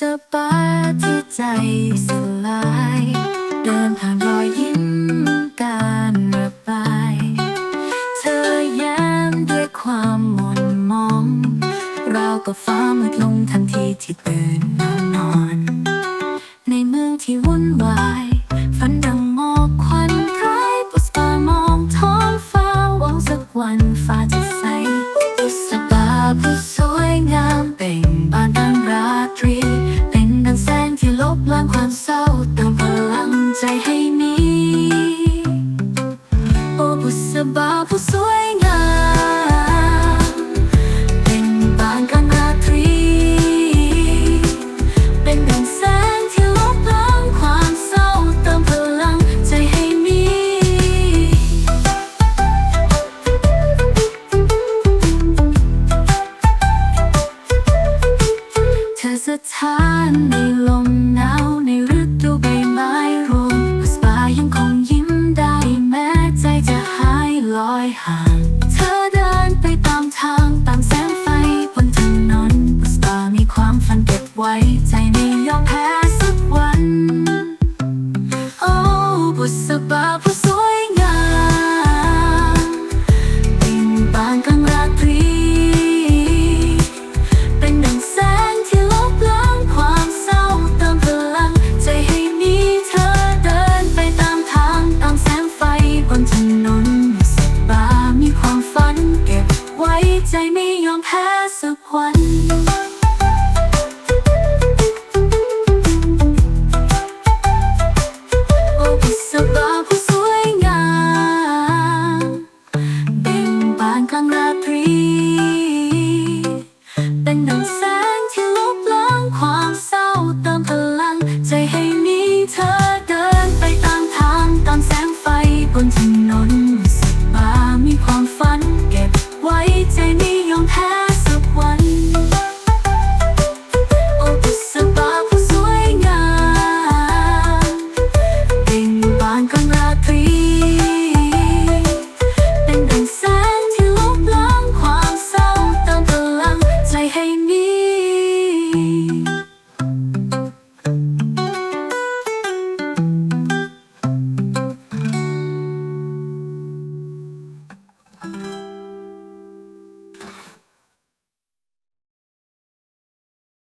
สบายที่ใจสลาย เดินผ่านรอยยิ้มการระบาย เธอย้มด้วยความหม่นมอง เราก็ฟ้ามืดลงทันทีที่ตื่นนอน ในเมืองที่วุ่นวาย ฝันดังหอควันไรปุสปามองท้องฟ้าหวังสักวันฟ้าจะ ถานในลมหนาวในฤดูใบไม้ร่วงสบายยังคงยิ้มได้แม้ใจจะหายลอยห่าง เธอเดินไปตามทางตามแสงไฟบนถนนสบามีความฝันเก็บไว้ ใจไม่ยอมแพ้สักวัน โอ้บุษบา ใจไม่ยอมแพ้สักวัน